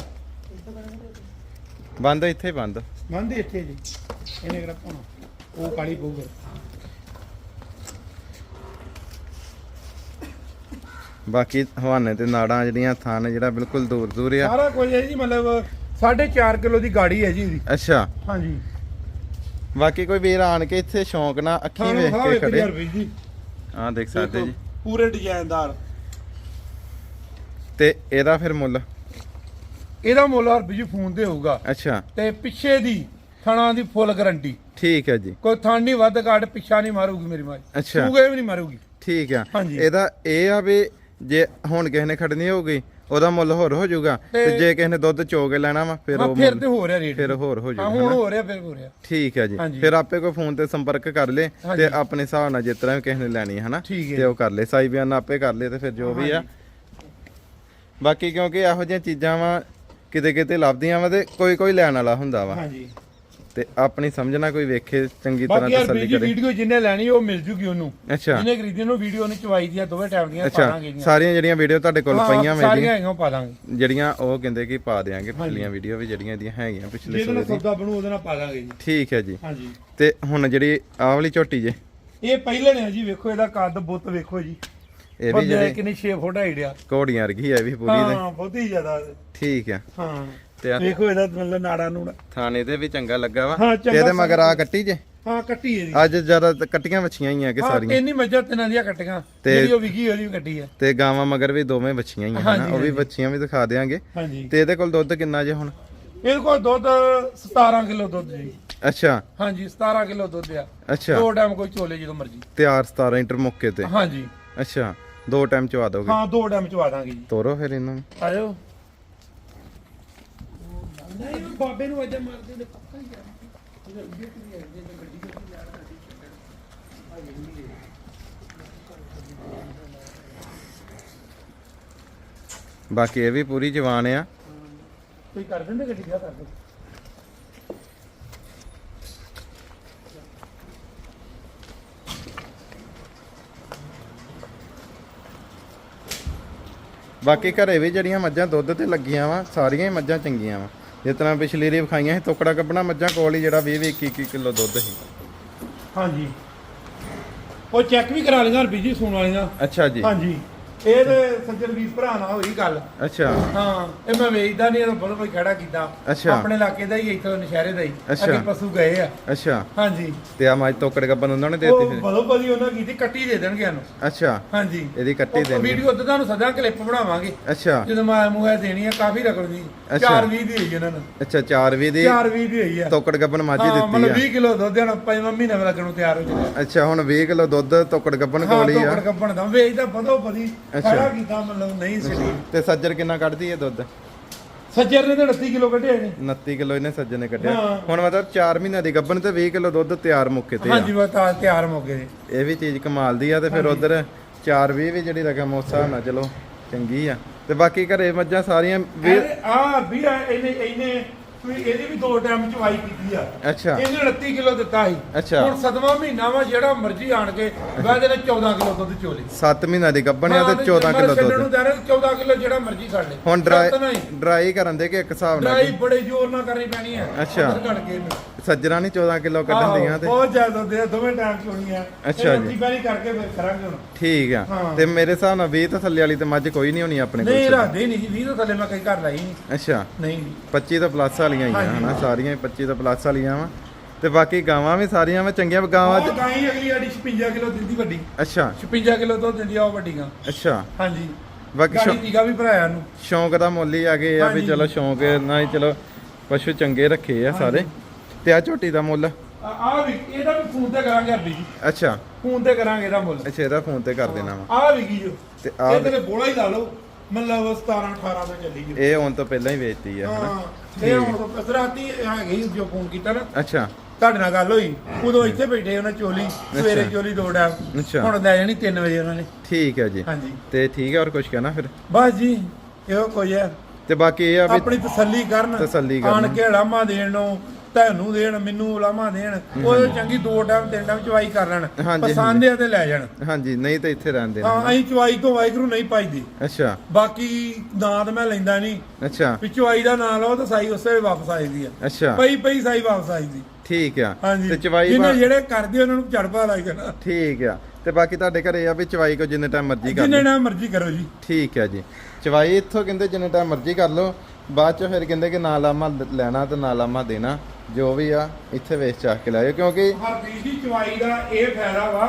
ਬੰਦ ਇੱਥੇ ਹੀ ਬੰਦ ਮੰਨਦੇ ਇੱਥੇ ਜੀ। ਇਹਨੇ ਕਿਹੜਾ ਪਾਉਣਾ? ਉਹ ਕਾਲੀ ਪਊਗਾ। ਬਾਕੀ ਹਵਾਨੇ ਤੇ ਨਾੜਾਂ ਜਿਹੜੀਆਂ ਥਾਂ ਜਿਹੜਾ ਬਿਲਕੁਲ ਦੂਰ ਦੂਰ ਆ। ਸਾਰਾ ਕੁਝ ਹੈ ਜੀ ਮਤਲਬ 4.5 ਕਿਲੋ ਦੀ ਗਾੜੀ ਹੈ ਜੀ ਇਹਦੀ। ਅੱਛਾ। ਹਾਂਜੀ। ਬਾਕੀ ਕੋਈ ਵੀਰ ਆਣ ਕੇ ਇੱਥੇ ਸ਼ੌਂਕ ਨਾਲ ਅੱਖੀਂ ਵੇਖ ਕੇ ਖੜੇ। ਆਹ ਦੇਖ ਸਕਦੇ ਜੀ। ਪੂਰੇ ਡਿਜ਼ਾਈਨਦਾਰ। ਤੇ ਇਹਦਾ ਫਿਰ ਮੁੱਲ? ਇਹਦਾ ਮੁੱਲ ਰੁਪਏ ਜੀ ਫੋਨ ਤੇ ਹੋਊਗਾ। ਅੱਛਾ। ਤੇ ਪਿੱਛੇ ਦੀ ਥਣਾ ਦੀ ਫੁੱਲ ਗਾਰੰਟੀ। ਠੀਕ ਹੈ ਜੀ। ਕੋਈ ਥਣ ਨਹੀਂ ਵੱਧ ਘਾਟ ਪਿੱਛਾ ਨਹੀਂ ਮਾਰੂਗੀ ਮੇਰੀ ਮਾਂ ਅੱਛਾ। ਸੂਗੇ ਵੀ ਨਹੀਂ ਮਾਰੂਗੀ। ਠੀਕ ਆ। ਇਹਦਾ ਇਹ ਆ ਵੀ ਜੇ ਹੁਣ ਕਿਸੇ ਨੇ ਖੜਨੀ ਹੋਊਗੀ ਉਹਦਾ ਮੁੱਲ ਹੋਰ ਹੋ ਜਾਊਗਾ। ਤੇ ਤੇ- ਜੇ ਕਿਸੇ ਨੇ ਦੁੱਧ ਚੋ ਕੇ ਲੈਣਾ ਵਾ ਫਿਰ ਉਹ ਫਿਰ ਮੁੱਲ ਤੇ ਹੋ ਰਿਹਾ ਰੇਟ। ਫਿਰ ਹੋਰ ਹੋ ਹਾਂ ਜਾਊਗਾ ਹੁਣ? ਹੋ ਰਿਹਾ ਫਿਰ ਹੋ ਰਿਹਾ। ਠੀਕ ਹੈ ਜੀ। ਹਾਂਜੀ। ਫਿਰ ਆਪੇ ਕੋਈ ਫੋਨ ਤੇ ਸੰਪਰਕ ਕਰ ਲੇ ਹਾਂਜੀ। ਤੇ ਆਪਣੇ ਹਿਸਾਬ ਨਾਲ ਜਿਸ ਤਰ੍ਹਾਂ ਵੀ ਕਿਸੇ ਨੇ ਲੈਣੀ ਹੈ ਹਨਾ? ਠੀਕ ਹੈ ਤੇ ਉਹ ਕਰ ਲੇ ਸਾਈ ਬਿਆਨ ਆਪੇ ਕਰ ਲੇ ਤੇ ਫਿਰ ਜੋ ਵੀ ਆ। ਬਾਕੀ ਕਿਉਂਕਿ ਇਹੋ ਜਿਹੀਆਂ ਚੀਜ਼ਾਂ ਵਾ ਕਿਤੇ ਕਿਤੇ ਲੱਭਦੀਆਂ ਵਾ ਤੇ ਕੋਈ ਕੋਈ ਲੈਣ ਵਾਲਾ ਹੁੰਦਾ ਵਾ। ਹਾਂਜੀ। ਤੇ ਆਪਣੀ ਸਮਝਣਾ ਕੋਈ ਵੇਖੇ ਚੰਗੀ ਤਰ੍ਹਾਂ ਤਸੱਲੀ ਕਰੇ। ਵੀਡੀਓ ਜਿੰਨੇ ਲੈਣੀ ਉਹ ਮਿਲ ਜੂਗੀ ਉਹਨੂੰ। ਅੱਛਾ। ਜਿਹਨੇ ਖਰੀਦੀ ਉਹਨੂੰ ਵੀਡੀਓ ਨੇ ਚਵਾਈ ਦੀਆਂ ਦੋਵੇਂ ਟਾਈਮ ਦੀਆਂ ਪਾ ਅੱਛਾ ਦਾਂਗੇ ਸਾਰੀਆਂ ਜਿਹੜੀਆਂ ਵੀਡੀਓ ਤੁਹਾਡੇ ਕੋਲ ਪਈਆਂ ਮੇਰੀਆਂ ਸਾਰੀਆਂ ਹੈਗੀਆਂ ਪਾ ਦਾਂਗੇ ਜਿਹੜੀਆਂ ਉਹ ਕਹਿੰਦੇ ਕਿ ਪਾ ਦੇਾਂਗੇ ਪਿਛਲੀਆਂ ਵੀਡੀਓ ਵੀ ਜਿਹੜੀਆਂ ਇਹਦੀਆਂ ਹੈਗੀਆਂ ਪਿਛਲੇ ਜਿਹਦੇ ਨਾਲ ਸੂਏ ਦੀਆਂ। ਸੌਦਾ ਬਣੂ ਉਹਦੇ ਨਾਲ ਪਾ ਦਾਂਗੇ ਜੀ। ਠੀਕ ਹੈ ਜੀ। ਹਾਂਜੀ। ਤੇ ਹੁਣ ਜਿਹੜੀ ਆਹ ਵਾਲੀ ਝੋਟੀ ਜੇ? ਇਹ ਪਹਿਲੇ ਨੇ ਜੀ ਵੇਖੋ ਇਹਦਾ ਕੱਦ ਬੁੱਤ ਵੇਖੋ ਜੀ। ਇਹ ਵੀ ਜਿਹੜੀ ਕਿੰਨੀ 6 ਫੁੱਟ ਹਾਈਟ ਆ। ਘੋੜੀਆਂ ਵਰਗੀ ਹੈ ਵੀ ਪੂਰੀ ਤੇ। ਹਾਂ ਬਹੁਤੀ ਜ਼ਿਆਦਾ। ਠੀਕ ਆ। ਹਾਂ। ਤੇ ਆ ਵੇਖੋ ਇਹਦਾ ਮਤਲਬ ਨਾੜਾ ਨੂੜਾ। ਥਾਣੇ ਤੇ ਵੀ ਚੰਗਾ ਲੱਗਾ ਵਾ। ਹਾਂ, ਤੇ ਚੰਗਾ ਇਹਦੇ ਮਗਰ ਆ ਕੱਟੀ ਜੇ? ਹਾਂ ਕੱਟੀ ਇਹਦੀ। ਅੱਜ ਜ਼ਿਆਦਾ ਤਾਂ ਕੱਟੀਆਂ ਵੱਛੀਆਂ ਹੀ ਆ ਕਿ ਹਾਂ ਸਾਰੀਆਂ। ਤਿੰਨ ਹੀ ਮੱਝਾਂ ਤਿੰਨਾਂ ਦੀਆਂ ਕੱਟੀਆਂ। ਤੇ- ਜਿਹੜੀ ਉਹ ਵਿਕੀ ਉਹਦੀ ਵੀ ਕੱਟੀ ਆ ਤੇ ਗਾਵਾਂ ਮਗਰ ਵੀ ਦੋਵੇਂ ਵੱਛੀਆਂ ਹੀ ਆ ਹਨਾ? ਹਾਂਜੀ, ਉਹ ਵੀ। ਵੱਛੀਆਂ ਵੀ ਦਿਖਾ ਦੇਾਂਗੇ ਹਾਂਜੀ। ਤੇ ਇਹਦੇ ਕੋਲ ਦੁੱਧ ਕਿੰਨਾ ਜੇ ਹੁਣ? ਇਹਦੇ ਕੋਲ ਦੁੱਧ 17 ਕਿਲੋ ਦੁੱਧ ਜੀ। ਅੱਛਾ। ਹਾਂਜੀ 17 ਕਿਲੋ ਦੁੱਧ ਆ। ਅੱਛਾ। ਦੋ ਟਾਈਮ ਕੋਈ ਚੋਲੇ ਜਦੋਂ ਮਰਜ਼ੀ। ਤਿਆਰ 17 ਇੰਟਰ ਮੌਕੇ ਤੇ। ਹਾਂਜੀ। ਅੱਛਾ। ਦੋ ਟਾਈਮ ਚਵਾ ਦੋਗੇ? ਹਾਂ ਦੋ ਟਾਈਮ ਚਵਾ ਦਾਂਗੇ ਜੀ। ਤੋਰੋ ਫਿਰ ਇਹਨੂੰ। ਆਜੋ ਨਹੀਂ ਬਾਬੇ ਨੂੰ ਅਜੇ ਮਾਰਦੇ ਨੇ ਪੱਕਾ ਹੀ ਆ। ਬਾਕੀ ਇਹ ਵੀ ਪੂਰੀ ਜਵਾਨ ਆ। ਕੋਈ ਕਰ ਦਿੰਦੇ ਗੱਡੀ ਵਿਆਹ ਕਰ ਦੇ ਬਾਕੀ ਘਰੇ ਵੀ ਜਿਹੜੀਆਂ ਮੱਝਾਂ ਦੁੱਧ ਤੇ ਲੱਗੀਆਂ ਵਾ ਸਾਰੀਆਂ ਹੀ ਮੱਝਾਂ ਚੰਗੀਆਂ ਵਾ। ਜਿਸ ਤਰ੍ਹਾਂ ਪਿਛਲੀ ਰੀ ਵਿਖਾਈਆਂ ਸੀ ਟੁਕੜਾ ਕੱਪਣਾ ਮੱਝਾਂ ਕੋਲ ਹੀ ਜਿਹੜਾ 20 21 21 ਕਿਲੋ ਦੁੱਧ ਸੀ। ਹਾਂਜੀ। ਉਹ ਚੈੱਕ ਵੀ ਕਰਾ ਲਈਆਂ ਰਬੀ ਜੀ ਸੂਣ ਵਾਲੀਆਂ। ਅੱਛਾ ਜੀ। ਹਾਂਜੀ। ਇਹ ਤੇ ਸੱਜਣ ਵੀਰ ਭਰਾ ਨਾਲ ਹੋਈ ਗੱਲ। ਅੱਛਾ। ਹਾਂ ਇਹ ਮੈਂ ਵੇਚਦਾ ਨਹੀਂ ਇਹ ਬਹੁਤ ਕੋਈ ਖੜਾ ਕੀਤਾ। ਅੱਛਾ। ਆਪਣੇ ਇਲਾਕੇ ਦਾ ਹੀ ਇੱਥੋਂ ਨਸ਼ਹਿਰੇ ਦਾ ਹੀ। ਅੱਛਾ। ਅੱਗੇ ਪਸ਼ੂ ਗਏ ਆ। ਅੱਛਾ। ਹਾਂਜੀ। ਤੇ ਆ ਮੱਝ ਟੋਕੜ ਗੱਬਨ ਉਹਨਾਂ ਨੇ ਉਹ ਦੇਤੀ ਫਿਰ ਬਦੋ ਬਦੀ ਉਹਨਾਂ ਕੀਤੀ ਕੱਟੀ ਦੇ ਦੇਣਗੇ ਸਾਨੂੰ। ਅੱਛਾ। ਹਾਂਜੀ। ਇਹਦੀ ਕੱਟੀ ਦੇਣੀ। ਵੀਡੀਓ ਉੱਤੇ ਤੁਹਾਨੂੰ ਸਦਾ ਕਲਿੱਪ ਬਣਾਵਾਂਗੇ। ਅੱਛਾ। ਜਦੋਂ ਮੈਂ ਮੂਹੇ ਦੇਣੀ ਆ ਕਾਫੀ ਰਕਮ ਦੀ ਅੱਛਾ। 420 ਦੀ ਹੋਈ ਇਹਨਾਂ ਨੂੰ। ਅੱਛਾ 4 ਵੀ ਦੀ। 420 ਦੀ ਹੋਈ ਆ। ਟੋਕੜ ਗੱਬਨ ਮੱਝ ਹੀ ਦਿੱਤੀ ਮਤਲਬ ਆ। 20 ਕਿਲੋ ਦੁੱਧ ਦੇਣਾ ਪਈ ਮੰਮੀ ਨੇ ਲੱਗਣ ਨੂੰ ਤਿਆਰ ਹੋ ਜਾਣਾ। ਅੱਛਾ ਹੁਣ 20 ਕਿਲੋ ਦੁੱਧ ਟੋਕੜ ਗੱਬਨ ਹਾਂ ਕੋਲ ਹੀ ਆ ਟੋਕੜ ਕੱਪਣ ਦਾ ਵੇਚਦਾ ਬਦੋ ਬਦੀ। ਖੜਾ ਕੀਤਾ ਮਤਲਬ ਨਹੀਂ ਸਿੱਧੀ ਤੇ ਸੱਜਰ ਕਿੰਨਾ ਕੱਢਦੀ ਹੈ ਦੁੱਧ? ਸੱਜਰ ਨੇ ਤਾਂ 38 ਕਿਲੋ ਕੱਢਿਆ ਨੇ 29 ਕਿਲੋ ਇਹਨੇ ਸੱਜਰ ਨੇ ਕੱਢਿਆ। ਹਾਂ। ਹੁਣ ਮਤਲਬ 4 ਮਹੀਨਿਆਂ ਦੀ ਗੱਬਨ ਤੇ 20 ਕਿਲੋ ਦੁੱਧ ਤਿਆਰ ਮੁੱਕੇ ਤੇ ਆ। ਹਾਂਜੀ ਬਸ ਤਾਂ ਤਿਆਰ ਮੌਕੇ ਦੇ ਇਹ ਵੀ ਚੀਜ਼ ਕਮਾਲ ਦੀ ਆ ਤੇ ਫਿਰ ਉਧਰ 420 ਵੀ ਜਿਹੜੀ ਰਕਮ ਉਸ ਹਿਸਾਬ ਨਾਲ ਚਲੋ ਚੰਗੀ ਆ। ਤੇ ਬਾਕੀ ਘਰੇ ਮੱਝਾਂ ਸਾਰੀਆਂ ਵੀ ਆ ਵੀ ਆ ਇਹਨੇ ਇਹਨੇ ਵੀ ਇਹਦੀ ਵੀ ਦੋ ਟਾਈਮ ਚਵਾਈ ਕੀਤੀ ਆ। ਅੱਛਾ। ਇਹਨੇ 29 ਕਿਲੋ ਦਿੱਤਾ ਸੀ। ਅੱਛਾ। ਹੁਣ ਸਤਵਾਂ ਮਹੀਨਾ ਵਾ ਜਿਹੜਾ ਮਰਜ਼ੀ ਆਣ ਕੇ ਵਾਦੇ ਨੇ 14 ਕਿਲੋ ਦੁੱਧ ਚੋਲੇ। 7 ਮਹੀਨਿਆਂ ਦੀ ਗੱਬਨ ਆ ਤੇ 14 ਕਿਲੋ ਦੁੱਧ। ਨੂੰ ਦੇ ਰਹੇ 14 ਕਿਲੋ ਜਿਹੜਾ ਮਰਜ਼ੀ ਖੜ ਲੈ। ਹੁਣ ਡਰਾਈ ਸੱਤ ਡਰਾਈ ਕਰਨ ਦੇ ਕਿ ਇੱਕ ਹਿਸਾਬ ਨਾਲ ਡਰਾਈ ਬੜੇ ਜ਼ੋਰ ਨਾਲ ਕਰਨੀ ਪੈਣੀ ਹੈ ਅੱਛਾ। ਘੜ ਕੇ ਇਹਨੂੰ। ਸੱਜਰਾਂ ਨਹੀਂ 14 ਕਿਲੋ ਕੱਢਣ ਦੀਆਂ ਤੇ। ਬਹੁਤ ਜ਼ਿਆਦਾ ਦੇ ਦੋਵੇਂ ਟਾਈਮ ਚੋਣੀ ਆ। ਅੱਛਾ ਜੀ। ਪੈਣੀ ਕਰਕੇ ਫਿਰ ਕਰਾਂਗੇ ਹੁਣ। ਠੀਕ ਆ। ਤੇ ਮੇਰੇ ਹਿਸਾਬ ਨਾਲ 20 ਤਾਂ ਥੱਲੇ ਵਾਲੀ ਤੇ ਮੱਝ ਕੋਈ ਨਹੀਂ ਹੋਣੀ ਆਪਣੇ ਨਹੀਂ ਕੋਲ ਨਹੀਂ ਜੀ 20 ਤੋਂ ਥੱਲੇ ਮੈਂ ਕਈ ਘਰ ਲਾਈ ਨਹੀਂ। ਅੱਛਾ। ਨਹੀਂ ਜੀ। 25 ਤੋਂ ਪਲੱਸ ਵਾਲੀਆਂ ਹੀ। ਹਨਾ? ਸਾਰੀਆਂ ਹੀ 25 ਤੋਂ ਪਲੱਸ ਵਾਲੀਆਂ ਵਾ। ਤੇ ਬਾਕੀ ਗਾਵਾਂ ਵੀ ਸਾਰੀਆਂ ਵਾ ਚੰਗੀਆਂ ਗਾਵਾਂ ਚ ਗਾਈ ਅਗਲੀ ਆੜੀ 56 ਕਿਲੋ ਦਿੰਦੀ ਵੱਡੀ। ਅੱਛਾ। 56 ਕਿਲੋ ਤੋਂ ਦਿੰਦੀ ਆ ਉਹ ਵੱਡੀ ਗਾਂ ਅੱਛਾ। ਹਾਂਜੀ। ਬਾਕੀ ਗਾੜੀ ਟੀਕਾ ਵੀ ਭਰਾਇਆ ਨੂੰ ਸ਼ੌਂਕ ਦਾ ਮੁੱਲ ਹੀ ਆ ਗਏ ਆ ਵੀ। ਚਲੋ ਸ਼ੌਂਕ ਨਾਲ ਹੀ ਚਲੋ ਪਸ਼ੂ ਚੰਗੇ ਰੱਖੇ ਆ ਸਾਰੇ। ਤੇ ਆ ਝੋਟੀ ਦਾ ਮੁੱਲ? ਆ ਵੀ ਇਹਦਾ ਵੀ ਫੋਨ ਤੇ ਕਰਾਂਗੇ ਅਰਬੀ ਜੀ। ਅੱਛਾ। ਫੋਨ ਤੇ ਕਰਾਂਗੇ ਇਹਦਾ ਮੁੱਲ। ਅੱਛਾ ਇਹਦਾ ਫੋਨ ਤੇ ਕਰ ਦੇਣਾ ਵਾ। ਆ ਵੀ ਜੋ। ਤੇ ਆ ਇਹ ਤੇਰੇ ਬੋਲਾ ਹੀ ਲਾ ਲਓ। ਮਤਲਬ 17 18 ਤੋਂ ਚੱਲੀ ਜੀ ਇਹ ਹੁਣ ਤੋਂ ਪਹਿਲਾਂ ਹੀ ਵੇਚਤੀ ਆ ਹਨਾ? ਹਾਂ ਇਹ ਹੁਣ ਤੋਂ ਪਸਰਾਤੀ ਹੈਗੀ ਜੋ ਫੋਨ ਕੀਤਾ ਨਾ। ਅੱਛਾ। ਤੁਹਾਡੇ ਨਾਲ ਗੱਲ ਹੋਈ। ਉਦੋਂ ਇੱਥੇ ਬੈਠੇ ਉਹਨਾਂ ਚੋਲੀ। ਸਵੇਰੇ ਚੋਲੀ ਦੋ ਟਾਈਮ ਅੱਛਾ। ਹੁਣ ਲੈ ਜਾਣੀ 3 ਵਜੇ ਉਹਨਾਂ ਨੇ। ਠੀਕ ਹੈ ਜੀ। ਹਾਂਜੀ। ਤੇ ਠੀਕ ਹੈ ਔਰ ਕੁਝ ਕਹਿਣਾ ਫਿਰ? ਬਸ ਜੀ ਇਹੋ ਕੋਈ ਹੈ ਤੇ ਬਾਕੀ ਇਹ ਆ ਵੀ ਆਪਣੀ ਤਸੱਲੀ ਕਰਨ। ਤਸੱਲੀ ਕਰਨ। ਆਣ ਕੇ ਲਾਮਾ ਦੇਣ ਨੂੰ ਤੁਹਾਨੂੰ ਦੇਣ ਮੈਨੂੰ ਲਾਮਾ ਦੇਣ ਉਹ ਚੰਗੀ ਦੋ ਟਾਈਮ ਤਿੰਨ ਟਾਈਮ ਚਵਾਈ ਕਰ ਲੈਣ ਪਸੰਦ ਆ ਤੇ ਲੈ ਜਾਣ। ਹਾਂਜੀ ਨਹੀਂ ਤਾਂ ਇੱਥੇ ਰਹਿਣ ਦੇਣਾ। ਹਾਂ ਅਸੀਂ ਚਵਾਈ ਤੋਂ ਵਾਹਿਗੁਰੂ ਨਹੀਂ ਪਾਈਦੀ। ਅੱਛਾ। ਬਾਕੀ ਨਾਂ ਤਾਂ ਮੈਂ ਲੈਂਦਾ ਨਹੀਂ ਅੱਛਾ। ਵੀ ਚਵਾਈ ਦਾ ਨਾਂ ਲਓ ਤਾਂ ਸਾਈ ਉਸੇ ਵੇਲੇ ਵਾਪਸ ਆਈਦੀ ਆ। ਅੱਛਾ। ਪਈ ਪਈ ਸਾਈ ਵਾਪਸ ਆਈਦੀ ਠੀਕ ਆ। ਤੇ ਚਵਾਈ ਜਿਹਨੇ ਜਿਹੜੇ ਕਰਦੇ ਉਹਨਾਂ ਨੂੰ ਚੜਪਾ ਲੱਗ ਜਾਣਾ। ਠੀਕ ਆ। ਤੇ ਬਾਕੀ ਤੁਹਾਡੇ ਘਰੇ ਆ ਵੀ ਚਵਾਈ ਕੋ ਜਿੰਨੇ ਟਾਈਮ ਮਰਜ਼ੀ ਕਰ ਜਿੰਨੇ ਲਓ। ਨਾਲ ਮਰਜ਼ੀ ਕਰੋ ਜੀ। ਠੀਕ ਹੈ ਜੀ। ਚਵਾਈ ਇੱਥੋਂ ਕਹਿੰਦੇ ਜਿੰਨੇ ਟਾਈਮ ਮਰਜ਼ੀ ਕਰ ਲਓ। ਬਾਅਦ ਚ ਫਿਰ ਕਹਿੰਦੇ ਕਿ ਨਾ ਲਾਮਾ ਲੈਣਾ ਤੇ ਨਾ ਲਾਮਾ ਦੇਣਾ। ਜੋ ਵੀ ਆ, ਇੱਥੇ ਵੇਚ ਚਾਹ ਕੇ ਲਾਇਓ ਕਿਉਂਕਿ ਹਰਦੀਪ ਦੀ ਚਵਾਈ ਦਾ ਇਹ ਫਾਇਦਾ ਵਾ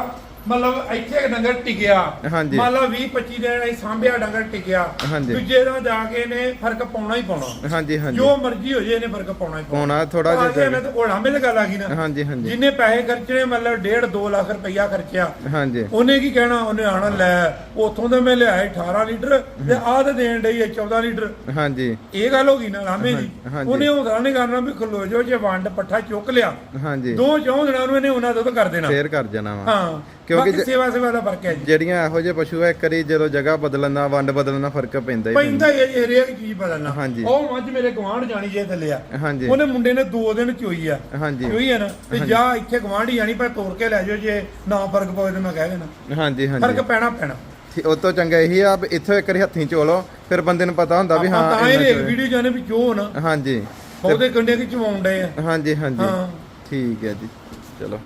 ਮਤਲਬ ਇੱਥੇ ਡੰਗਰ ਟਿਕਿਆ। ਹਾਂਜੀ। ਮੰਨ ਲਓ 20 25 ਦਿਨ ਅਸੀਂ ਸਾਂਭਿਆ ਡੰਗਰ ਟਿਕਿਆ। ਹਾਂਜੀ। ਦੂਜੇ ਦਿਨ ਜਾ ਕੇ ਇਹਨੇ ਫ਼ਰਕ ਪਾਉਣਾ ਹੀ ਪਾਉਣਾ। ਹਾਂਜੀ ਹਾਂਜੀ। ਜੋ ਮਰਜ਼ੀ ਹੋ ਜੇ ਇਹਨੇ ਫ਼ਰਕ ਪਾਉਣਾ ਹੀ ਪਾਉਣਾ ਥੋੜਾ ਜਿਹਾ ਮੈਂ ਤਾਂ ਲਾਂਬੇ ਦੀ ਗੱਲ ਆ ਗਈ ਨਾ। ਹਾਂਜੀ ਹਾਂਜੀ। ਜਿੰਨੇ ਪੈਸੇ ਖਰਚਣੇ ਮਤਲਬ 1.5 2 ਲੱਖ ਰੁਪਈਆ ਖਰਚਿਆ। ਹਾਂਜੀ। ਉਹਨੇ ਕੀ ਕਹਿਣਾ? ਉਹਨੇ ਆਣਾ ਲੈ ਉਥੋਂ ਤੇ ਮੈਂ ਲਿਆਏ 18 ਲੀਟਰ ਤੇ ਆਹ ਤੇ ਦੇਣ ਡਈ ਹੈ 14 ਲੀਟਰ। ਹਾਂਜੀ। ਇਹ ਗੱਲ ਹੋ ਗਈ ਨਾ ਲਾਂਬੇ ਦੀ ਹਾਂਜੀ। ਉਹਨੇ ਹੌਸਲਾ ਨਹੀਂ ਕਰਨਾ ਵੀ ਖਲੋ ਜੋ ਜੇ ਵੰਡ ਪੱਠਾ ਚੁੱਕ ਲਿਆ। ਹਾਂਜੀ। ਦੋ ਚੌਂ ਦਿਨਾਂ ਨੂੰ ਇਹਨੇ ਉਹਨਾਂ ਦੁੱਧ ਕਰ ਦੇਣਾ। ਸ਼ੇਅਰ ਕਰ ਜਾਣਾ ਵਾ। ਹਾਂ। ਕਿਉਂਕਿ ਜੇ- ਸੇਵਾ ਸੇਵਾ ਦਾ ਫ਼ਰਕ ਹੈ ਜੀ। ਜਿਹੜੀਆਂ ਇਹੋ ਜਿਹੇ ਪਸ਼ੂ ਆ ਇੱਕ ਵਾਰੀ ਜਦੋਂ ਜਗ੍ਹਾ ਬਦਲਣ ਨਾਲ ਵੰਡ ਬਦਲਣ ਨਾਲ ਫ਼ਰਕ ਪੈਂਦਾ ਹੀ ਪੈਂਦਾ ਹੀ ਹੈ ਜੀ, ਹਰੇਕ ਚੀਜ਼ ਬਦਲਣਾ। ਹਾਂਜੀ। ਉਹ ਮੱਝ ਮੇਰੇ ਗਵਾਂਢ ਜਾਣੀ ਜੇ ਥੱਲੇ ਆ। ਹਾਂਜੀ। ਉਹਨੇ ਮੁੰਡੇ ਨੇ ਦੋ ਦਿਨ ਚੋਈ ਆ। ਹਾਂਜੀ। ਚੋਈ ਆ ਨਾ। ਤੇ ਜਾ ਇੱਥੇ ਗਵਾਂਢੀ ਜਾਣੀ ਪਰ ਤੋੜ ਕੇ ਲੈ ਜਾਓ ਜੇ ਨਾ ਫ਼ਰਕ ਪਵੇ ਤੇ ਮੈਂ ਕਹਿ ਦੇਣਾ। ਹਾਂਜੀ ਫ਼ਰਕ ਹਾਂਜੀ ਪੈਣਾ ਪੈਣਾ। ਠੀ- ਉਹ ਤੋਂ ਚੰਗਾ ਇਹੀ ਆ ਵੀ ਇੱਥੋਂ ਇੱਕ ਵਾਰੀ ਹੱਥੀਂ ਚੋਲੋ ਫਿਰ ਬੰਦੇ ਨੂੰ ਪਤਾ ਹੁੰਦਾ ਵੀ ਆਪਾਂ ਹਾਂ ਤਾਂ ਇਹ ਇੰਨਾ ਚੋਇਆ। ਵੀਡੀਓ ਜਾਣੇ ਵੀ ਜੋ ਨਾ ਹਾਂਜੀ। ਉਹਦੇ ਕੰਡੇ ਕਿ ਚਵਾਉਂਦੇ ਆ। ਹਾਂਜੀ ਹਾਂਜੀ। ਹਾਂ। ਠੀਕ ਹੈ ਜੀ। ਚਲੋ।